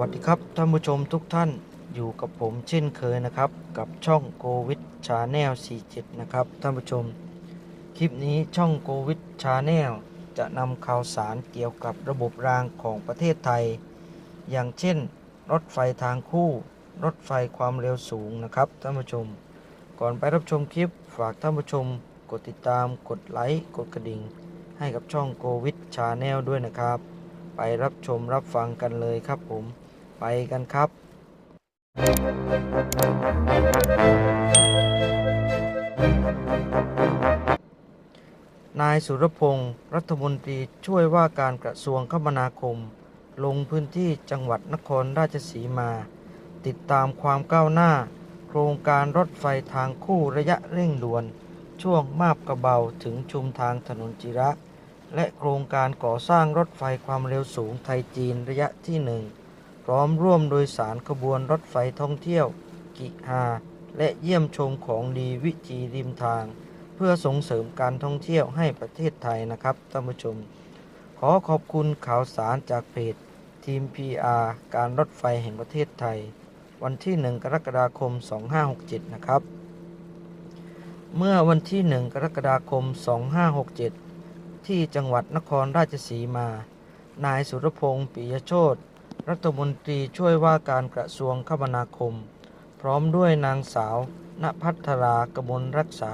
วัสดีครับท่านผู้ชมทุกท่านอยู่กับผมเช่นเคยนะครับ กับช่องโกวิดชาแนล47 นะครับท่านผู้ชม คลิปนี้ช่องโกวิดชาแนลจะนำข่าวสารเกี่ยวกับระบบรางของประเทศไทย อย่างเช่น รถไฟทางคู่ รถไฟความเร็วสูงนะครับท่านผู้ชม ก่อนไปรับชมคลิปฝากท่านผู้ชม กดติดตามกดไลค์กดกระดิ่ง ให้กับช่องโกวิดชาแนลด้วยนะครับ ไปรับชมรับฟังกันเลยครับผม ไปกันครับ นายสุรพงศ์รัฐมนตรีช่วยว่าการกระทรวงคมนาคม ลงพื้นที่จังหวัดนครราชสีมา ติดตามความก้าวหน้า โครงการรถไฟทางคู่ระยะเร่งด่วน ช่วงมาบกระเบาถึงชุมทางถนนจิระและโครงการก่อสร้างรถไฟความเร็วสูงไทยจีนระยะที่หนึ่ง พร้อมร่วมโดยสารขบวนรถไฟท่องเที่ยว กิฮา และเยี่ยมชมของดีวิจีริมทาง เพื่อส่งเสริมการท่องเที่ยวให้ประเทศไทยนะครับท่านผู้ชม ขอขอบคุณข่าวสารจากเพจ ทีม PR การรถไฟแห่งประเทศไทย วันที่ 1 กรกฎาคม 2567 นะครับ เมื่อวันที่ 1 กรกฎาคม 2567 ที่จังหวัดนครราชสีมา นายสุรพงศ์ปิยโชต รัฐมนตรีช่วยว่าการกระทรวงคมนาคม พร้อมด้วยนางสาวณพัทรากมลรักษา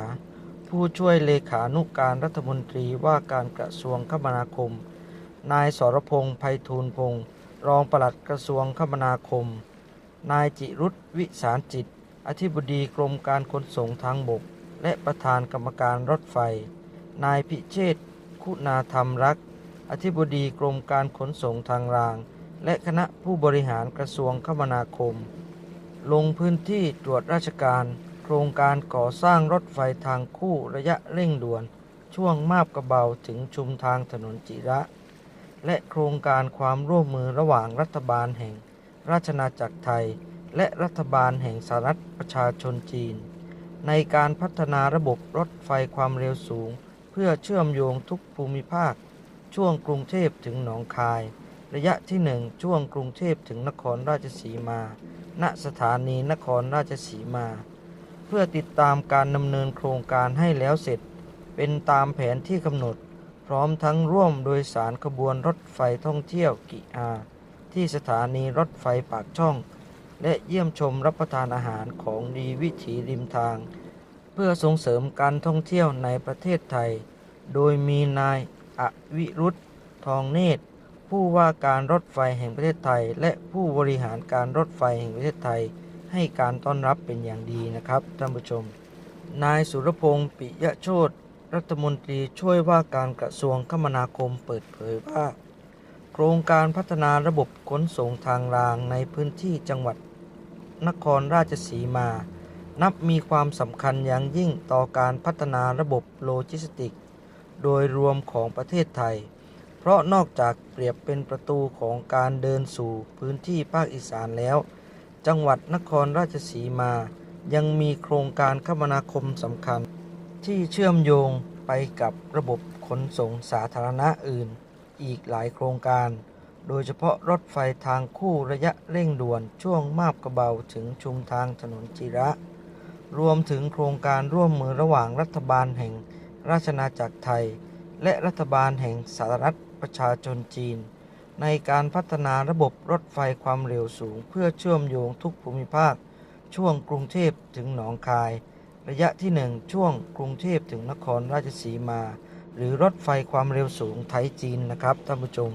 ผู้ช่วยเลขานุการรัฐมนตรีว่าการกระทรวงคมนาคม นายสรพงษ์ไพฑูรย์พงศ์รองปลัดกระทรวงคมนาคม นายจิรุตวิสารจิต อธิบดีกรมการขนส่งทางบก และประธานกรรมการรถไฟ นายพิเชษคุณาธรรมรัก อธิบดีกรมการขนส่งทางราง และคณะผู้บริหารกระทรวงคมนาคม ลงพื้นที่ตรวจราชการ โครงการก่อสร้างรถไฟทางคู่ระยะเร่งด่วน ช่วงมาบกระเบาถึงชุมทางถนนจิระ และโครงการความร่วมมือระหว่างรัฐบาลแห่ง ราชนาจักรไทย และรัฐบาลแห่งสหรัฐประชาชนจีน ในการพัฒนาระบบรถไฟความเร็วสูง เพื่อเชื่อมโยงทุกภูมิภาค ช่วงกรุงเทพถึงหนองคาย ระยะที่หนึ่งช่วงกรุงเทพถึงนครราชสีมา ณ สถานีนครราชสีมา เพื่อติดตามการดำเนินโครงการให้แล้วเสร็จ เป็นตามแผนที่กำหนด พร้อมทั้งร่วมโดยสารขบวนรถไฟท่องเที่ยวกิอา ที่สถานีรถไฟปากช่อง และเยี่ยมชมรับประทานอาหารของดีวิถีริมทาง เพื่อส่งเสริมการท่องเที่ยวในประเทศไทย โดยมีนายอวิรุธทองเนตร ผู้ว่าการรถไฟแห่งประเทศไทย และผู้บริหารการรถไฟแห่งประเทศไทย ให้การต้อนรับเป็นอย่างดีนะครับท่านผู้ชม นายสุรพงศ์ปิยะโชตรัฐมนตรีช่วยว่าการกระทรวงคมนาคมเปิดเผยว่า โครงการพัฒนาระบบขนส่งทางรางในพื้นที่จังหวัด นครราชสีมา นับมีความสำคัญอย่างยิ่งต่อการพัฒนาระบบโลจิสติก โดยรวมของประเทศไทย เพราะนอกจากเปรียบเป็นประตูของการเดินสู่พื้นที่ภาคอีสานแล้ว จังหวัดนครราชสีมา ยังมีโครงการคมนาคมสำคัญ ที่เชื่อมโยงไปกับระบบขนส่งสาธารณะอื่น อีกหลายโครงการ โดยเฉพาะรถไฟทางคู่ระยะเร่งด่วนช่วงมาบกระเบาถึงชุมทางถนนจิระ รวมถึงโครงการร่วมมือระหว่างรัฐบาลแห่งราชนาจักรไทย และรัฐบาลแห่งสหรัฐ ประชาชนจีน ในการพัฒนาระบบรถไฟความเร็วสูง เพื่อเชื่อมโยงทุกภูมิภาค ช่วงกรุงเทพถึงหนองคาย ระยะที่ 1 ช่วงกรุงเทพถึงนครราชสีมา หรือรถไฟความเร็วสูงไทยจีนนะครับท่านผู้ชม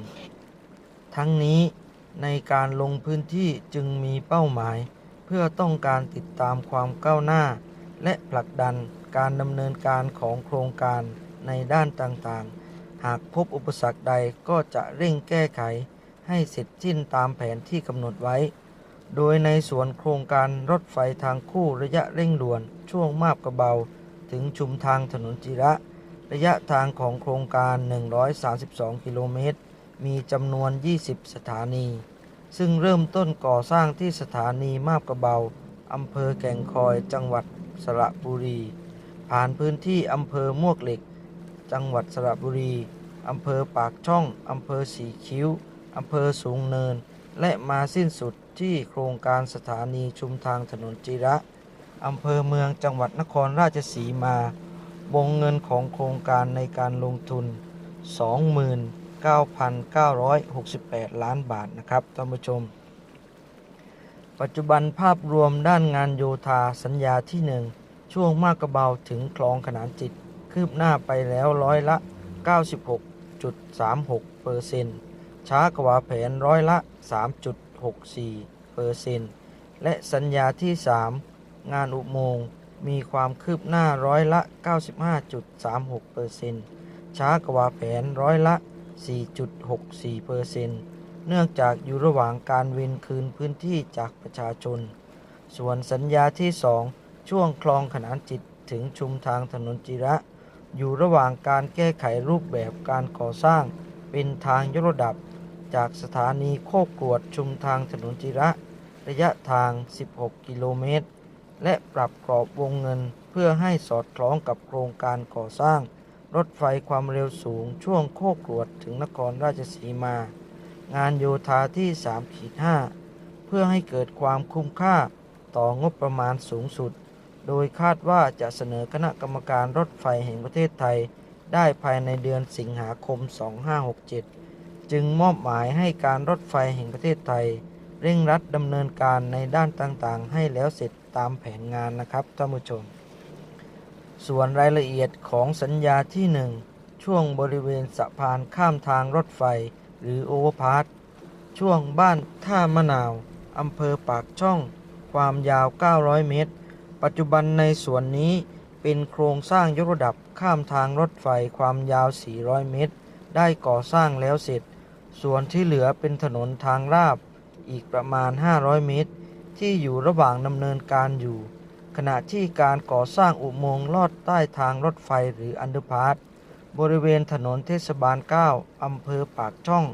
ทั้งนี้ในการลงพื้นที่จึงมีเป้าหมาย เพื่อต้องการติดตามความก้าวหน้า และผลักดันการดำเนินการของโครงการในด้านต่างๆ หากพบอุปสรรคใดก็จะเร่งแก้ไขให้เสร็จสิ้นตามแผนที่กำหนดไว้ โดยในส่วนโครงการรถไฟทางคู่ระยะเร่งด่วนช่วงมาบกระเบา ถึงชุมทางถนนจิระ ระยะทางของโครงการ 132 กิโลเมตร มีจำนวน 20 สถานี ซึ่งเริ่มต้นก่อสร้างที่สถานีมาบกระเบาอำเภอแก่งคอยจังหวัดสระบุรี ผ่านพื้นที่อำเภอมวกเหล็ก จังหวัดสระบุรี อำเภอปากช่อง อำเภอสีคิ้ว อำเภอสูงเนิน และมาสิ้นสุดที่โครงการสถานีชุมทางถนนจิระ อำเภอเมืองจังหวัดนครราชสีมาวงเงินของโครงการในการลงทุน 29,968 ล้านบาทนะครับท่านผู้ชม ปัจจุบันภาพรวมด้านงานโยธาสัญญาที่หนึ่งช่วงมากกระเบาถึงคลองขนานจิต คืบหน้าไปแล้วร้อยละ 96.36เปอร์เซ็นต์ช้ากว่าแผนร้อยละ 3.64เปอร์เซ็นต์และสัญญาที่ 3 งานอุโมงค์มีความคืบหน้าร้อยละ 95.36เปอร์เซ็นต์ช้ากว่าแผนร้อยละ 4.64เปอร์เซ็นต์เนื่องจากอยู่ระหว่างการเวนคืนพื้นที่จากประชาชน ส่วนสัญญาที่ 2 ช่วงคลองขนานจิตถึงชุมทางถนนจิระ อยู่ระหว่างการแก้ไขรูปแบบการก่อสร้าง เป็นทางยกระดับ จากสถานีโคกกรวดชุมทางถนนจิระ ระยะทาง 16 กิโลเมตร และปรับกรอบวงเงินเพื่อให้สอดคล้องกับโครงการก่อสร้าง รถไฟความเร็วสูงช่วงโคกกรวดถึงนครราชสีมา งานโยธาที่3ขีด5เพื่อให้เกิดความคุ้มค่าต่องบประมาณสูงสุด โดยคาดว่าจะเสนอคณะกรรมการรถไฟแห่งประเทศไทย ได้ภายในเดือนสิงหาคม 2567 จึงมอบหมายให้การรถไฟแห่งประเทศไทย เร่งรัดดำเนินการในด้านต่างๆ ให้แล้วเสร็จตามแผนงานนะครับท่านผู้ชม ส่วนรายละเอียดของสัญญาที่ 1 ช่วงบริเวณสะพานข้ามทางรถไฟ หรือโอเวอร์พาสช่วงบ้านท่ามะนาวอำเภอปากช่อง ความยาว 900 เมตร ปัจจุบันในส่วนนี้เป็นโครงสร้างยกระดับข้ามทางรถไฟความยาว 400 เมตร ได้ก่อสร้างแล้วเสร็จ ส่วนที่เหลือเป็นถนนทางราบอีกประมาณ 500 เมตร ที่อยู่ระหว่างดำเนินการอยู่ ขณะที่การก่อสร้างอุโมงค์ลอดใต้ทางรถไฟหรืออันเดอร์พาสบริเวณถนนเทศบาล 9 อำเภอปากช่อง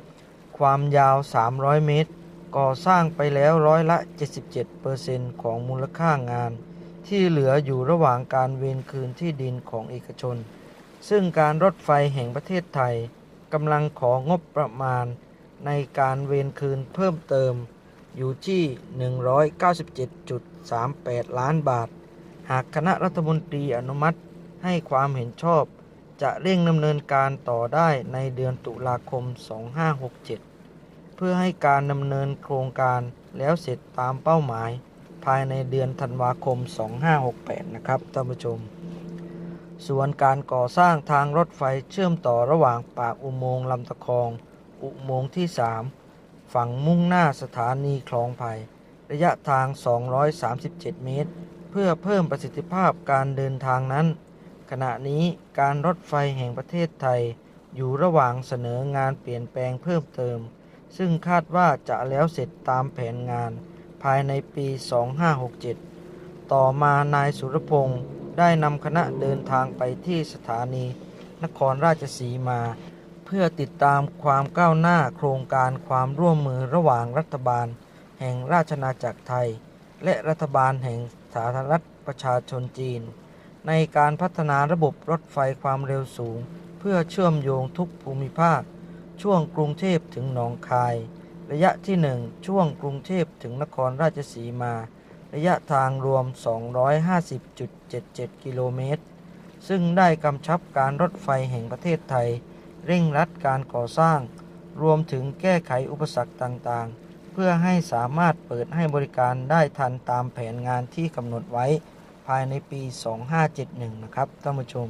ความยาว 300 เมตร ก่อสร้างไปแล้วร้อยละ 77%ของมูลค่างาน ที่เหลืออยู่ระหว่างการเวนคืนที่ดินของเอกชน ซึ่งการรถไฟแห่งประเทศไทยกำลังของบประมาณในการเวนคืนเพิ่มเติมอยู่ที่ 197.38 ล้านบาท หากคณะรัฐมนตรีอนุมัติให้ความเห็นชอบ จะเร่งดำเนินการต่อได้ในเดือนตุลาคม 2567 เพื่อให้การดำเนินโครงการแล้วเสร็จตามเป้าหมาย ภายในเดือนธันวาคม 2568 นะครับท่านผู้ชม ส่วนการก่อสร้างทางรถไฟเชื่อมต่อระหว่างปากอุโมงค์ลำตะคอง อุโมงค์ที่ 3 ฝั่งมุ่งหน้าสถานีคลองไผ่ระยะทาง 237 เมตร เพื่อเพิ่มประสิทธิภาพการเดินทางนั้น ขณะนี้การรถไฟแห่งประเทศไทย อยู่ระหว่างเสนองานเปลี่ยนแปลงเพิ่มเติม ซึ่งคาดว่าจะแล้วเสร็จตามแผนงาน ภายในปี 2567 ต่อมานายสุรพงศ์ได้นำคณะเดินทางไปที่สถานีนครราชสีมา เพื่อติดตามความก้าวหน้าโครงการความร่วมมือระหว่างรัฐบาล แห่งราชนาจักรไทย และรัฐบาลแห่งสาธารณรัฐประชาชนจีน ในการพัฒนาระบบรถไฟความเร็วสูง เพื่อเชื่อมโยงทุกภูมิภาค ช่วงกรุงเทพถึงหนองคาย ระยะที่ 1 ช่วงกรุงเทพถึงนครราชสีมา ระยะทางรวม 250.77 กิโลเมตร ซึ่งได้กำชับการรถไฟแห่งประเทศไทย เร่งรัดการก่อสร้าง รวมถึงแก้ไขอุปสรรคต่างๆ เพื่อให้สามารถเปิดให้บริการได้ทันตามแผนงานที่กำหนดไว้ภายในปี 2571 นะครับท่านผู้ชม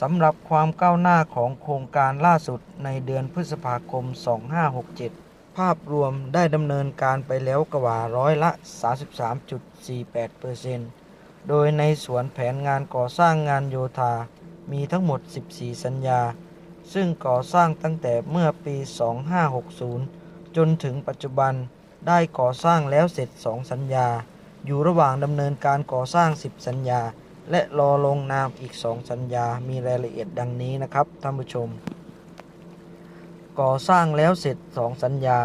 สำหรับความก้าวหน้าของโครงการล่าสุดในเดือนพฤษภาคม 2567 ภาพรวมได้ดำเนินการไปแล้วกว่าร้อยละ 33.48%โดยในส่วนแผนงานก่อสร้างงานโยธา มีทั้งหมด 14 สัญญา ซึ่งก่อสร้างตั้งแต่เมื่อปี 2560 จนถึงปัจจุบันได้ก่อสร้างแล้วเสร็จ 2 สัญญา อยู่ระหว่างดำเนินการก่อสร้าง 10 สัญญา และรอลงนามอีก 2 สัญญา มีรายละเอียดดังนี้นะครับท่านผู้ชม ก่อสร้างแล้วเสร็จ2สัญญา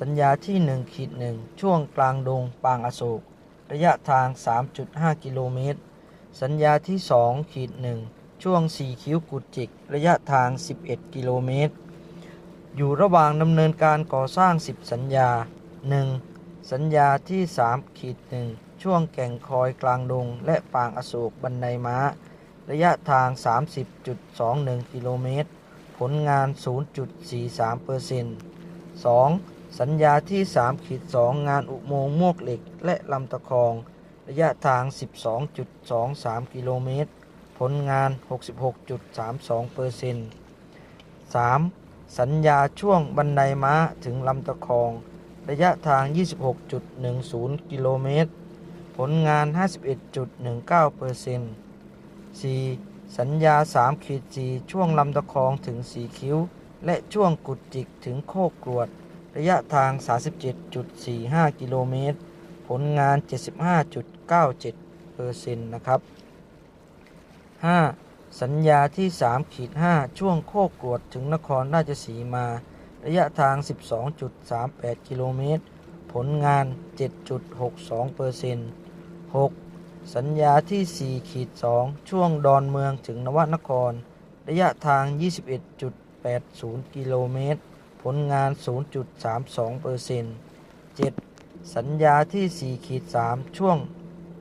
สัญญาที่1ขีด1ช่วงกลางดงปางอโศก ระยะทาง 3.5 กิโลเมตร สัญญาที่2ขีด1ช่วง 4 คิ้วกุจิก ระยะทาง 11 กิโลเมตร อยู่ระหว่างดำเนินการก่อสร้าง 10 สัญญา 1. สัญญาที่3ขีด1ช่วงแก่งคอยกลางดง และปางอโศกบันไดม้า ระยะทาง 30.21 กิโลเมตร ผลงาน 0.43เปอร์เซ็นต์ 2. สัญญาที่3ขีด2งานอุโมงค์มวกเหล็กและลำตะคอง ระยะทาง 12.23 กิโลเมตร ผลงาน 66.32เปอร์เซ็นต์ 3. สัญญาช่วงบันไดม้าถึงลำตะคอง ระยะทาง 26.10 กิโลเมตร ผลงาน 51.19เปอร์เซ็นต์ 4. สัญญา3ขีด4ช่วงลำตะคองถึงสีคิ้ว และช่วงกุดจิกถึงโคกกรวด ระยะทาง 37.45 กิโลเมตร ผลงาน 75.97เปอร์เซ็นต์นะครับ 5. สัญญาที่3ขีด5ช่วงโคกกรวดถึงนครราชสีมา ระยะทาง 12.38 กิโลเมตร ผลงาน 7.62เปอร์เซ็นต์ 6. สัญญาที่4ขีด2ช่วงดอนเมืองถึงนวนคร ระยะทาง 21.80 กิโลเมตร ผลงาน 0.32เปอร์เซ็นต์ 7. สัญญาที่4ขีด3ช่วง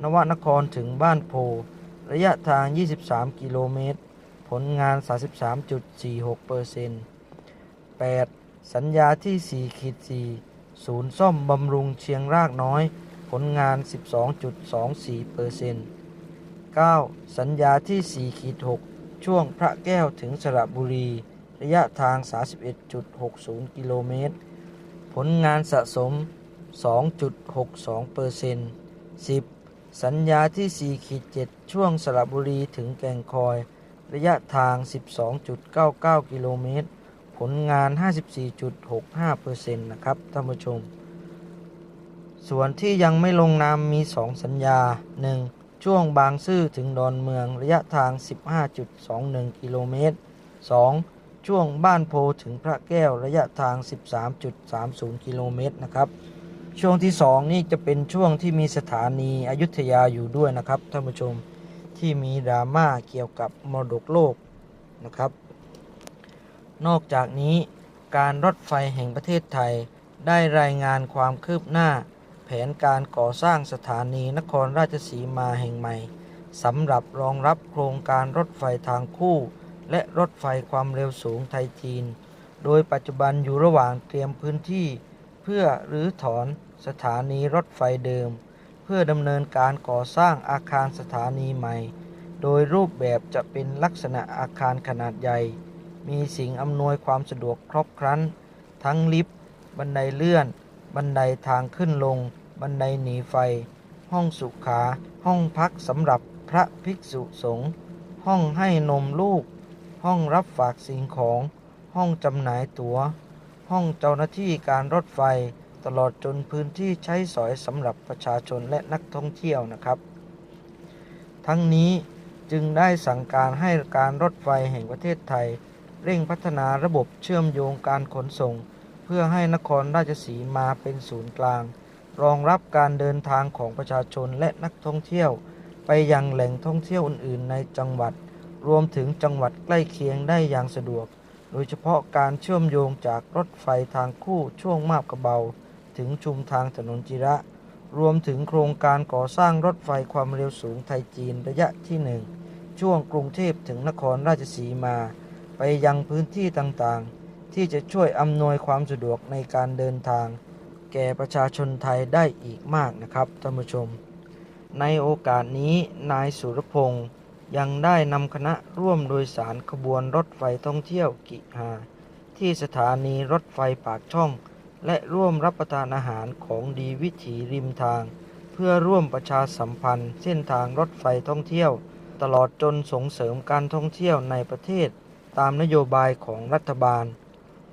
นวนครถึงบ้านโพ ระยะทาง 23 กิโลเมตร ผลงาน 33.46เปอร์เซ็นต์ 8. สัญญาที่4ขีด4ศูนย์ซ่อมบำรุงเชียงรากน้อย ลงาน 12.24เปอร์เซ 9. สัญญาที่4ขีด6ช่วงพระแก้วถึงสระบุรี ระยะทาง 31.60 กิโลเมตร ผลงานสะสม 2.62เปอร์เซ็นต์ 10. สัญญาที่4ขีด7ช่วงสระบุรีถึงแก่งคอย ระยะทาง 12.99 กิโลเมตร ผลงาน 54.65เปอร์เซ็นต์นะครับท่านผู้ชม ส่วนที่ยังไม่ลงนามมี 2 สัญญา 1. ช่วงบางซื่อถึงดอนเมืองระยะทาง 15.21 กิโลเมตร 2. ช่วงบ้านโพถึงพระแก้วระยะทาง 13.30 กิโลเมตรนะครับ ช่วงที่ 2 นี่จะเป็นช่วงที่มีสถานีอยุธยาอยู่ด้วยนะครับท่านผู้ชมที่มีดราม่าเกี่ยวกับมรดกโลกนะครับ นอกจากนี้การรถไฟแห่งประเทศไทยได้รายงานความคืบหน้า แผนการก่อสร้างสถานีนครราชสีมาแห่งใหม่สำหรับรองรับโครงการรถไฟทางคู่ และรถไฟความเร็วสูงไทยจีน โดยปัจจุบันอยู่ระหว่างเตรียมพื้นที่ เพื่อรื้อถอนสถานีรถไฟเดิม เพื่อดำเนินการก่อสร้างอาคารสถานีใหม่ โดยรูปแบบจะเป็นลักษณะอาคารขนาดใหญ่ มีสิ่งอำนวยความสะดวกครบครันทั้งลิฟต์บันไดเลื่อน บันไดทางขึ้นลง บันไดหนีไฟ ห้องสุขา ห้องพักสำหรับพระภิกษุสงฆ์ห้องให้นมลูก ห้องรับฝากสิ่งของ ห้องจำหน่ายตัว๋ว ห้องเจ้าหน้าที่การรถไฟ ตลอดจนพื้นที่ใช้สอยสำหรับประชาชนและนักท่องเที่ยวนะครับ ทั้งนี้จึงได้สั่งการให้การรถไฟแห่งประเทศไทย เร่งพัฒนาระบบเชื่อมโยงการขนส่ง เพื่อให้นครราชสีมาเป็นศูนย์กลาง รองรับการเดินทางของประชาชนและนักท่องเที่ยว ไปยังแหล่งท่องเที่ยวอื่น ๆ ในจังหวัด รวมถึงจังหวัดใกล้เคียงได้อย่างสะดวก โดยเฉพาะการเชื่อมโยงจากรถไฟทางคู่ช่วงมาบกระเบา ถึงชุมทางถนนจิระ รวมถึงโครงการก่อสร้างรถไฟความเร็วสูงไทยจีนระยะที่หนึ่งช่วงกรุงเทพถึงนครราชสีมา ไปยังพื้นที่ต่างๆ ที่จะช่วยอำนวยความสะดวกในการเดินทาง แก่ประชาชนไทยได้อีกมากนะครับท่านผู้ชม ในโอกาสนี้นายสุรพงศ์ยังได้นำคณะร่วมโดยสารขบวนรถไฟท่องเที่ยวกิฮาที่สถานีรถไฟปากช่อง และร่วมรับประทานอาหารของดีวิถีริมทาง เพื่อร่วมประชาสัมพันธ์ เส้นทางรถไฟท่องเที่ยว ตลอดจนส่งเสริมการท่องเที่ยวในประเทศ ตามนโยบายของรัฐบาล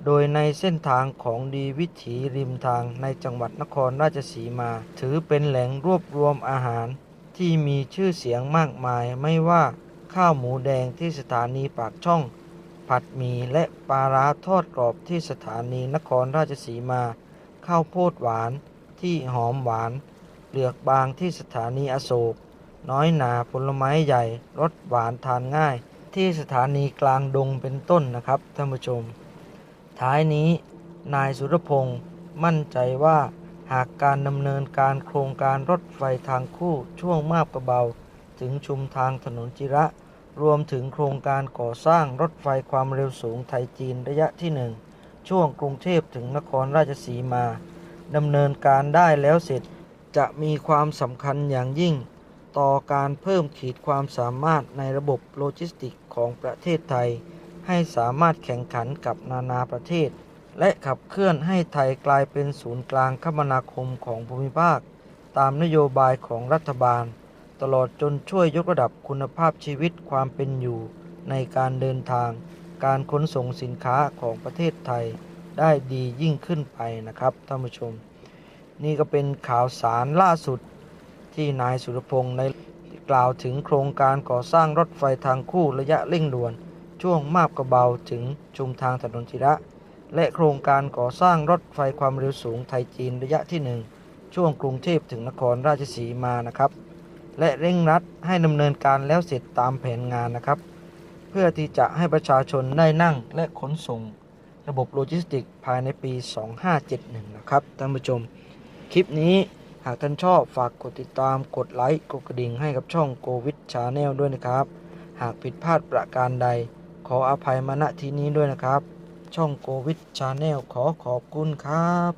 โดยในเส้นทางของดีวิถีริมทางในจังหวัดนครราชสีมา ถือเป็นแหล่งรวบรวมอาหาร ที่มีชื่อเสียงมากมายไม่ว่าข้าวหมูแดงที่สถานีปากช่อง ผัดหมี่และปลาร้าทอดกรอบที่สถานีนครราชสีมา ข้าวโพดหวานที่หอมหวานเปลือกบางที่สถานีอโศก น้อยหนาผลไม้ใหญ่รสหวานทานง่าย ที่สถานีกลางดงเป็นต้นนะครับท่านผู้ชม ท้ายนี้นายสุรพงศ์มั่นใจว่าหากการดำเนินการโครงการรถไฟทางคู่ช่วงมาบกระเบา ถึงชุมทางถนนจิระ รวมถึงโครงการก่อสร้างรถไฟความเร็วสูงไทยจีนระยะที่หนึ่งช่วงกรุงเทพถึงนครราชสีมาดำเนินการได้แล้วเสร็จจะมีความสำคัญอย่างยิ่ง ต่อการเพิ่มขีดความสามารถในระบบโลจิสติกของประเทศไทย ให้สามารถแข่งขันกับนานาประเทศ และขับเคลื่อนให้ไทยกลายเป็นศูนย์กลางคมนาคมของภูมิภาค ตามนโยบายของรัฐบาล ตลอดจนช่วยยกระดับคุณภาพชีวิตความเป็นอยู่ ในการเดินทาง การขนส่งสินค้าของประเทศไทย ได้ดียิ่งขึ้นไปนะครับท่านผู้ชม นี่ก็เป็นข่าวสารล่าสุดที่นายสุรพงศ์ได้กล่าวถึงโครงการก่อสร้างรถไฟทางคู่ระยะเร่งด่วน ช่วงมาบกระเบาถึงชุมทางถนนจิระ และโครงการก่อสร้างรถไฟความเร็วสูงไทยจีนระยะที่หนึ่งช่วงกรุงเทพถึงนครราชสีมานะครับ และเร่งรัดให้ดำเนินการแล้วเสร็จตามแผนงานนะครับ เพื่อที่จะให้ประชาชนได้นั่งและขนส่ง ระบบโลจิสติกภายในปี 2571 นะครับท่านผู้ชม คลิปนี้หากท่านชอบฝากกดติดตามกดไลค์กดกระดิ่งให้กับช่องโกวิดชาแนลด้วยนะครับ หากผิดพลาดประการใด ขออภัยมาณที่นี้ด้วยนะครับ ช่องโกวิดชาแนลขอขอบคุณครับ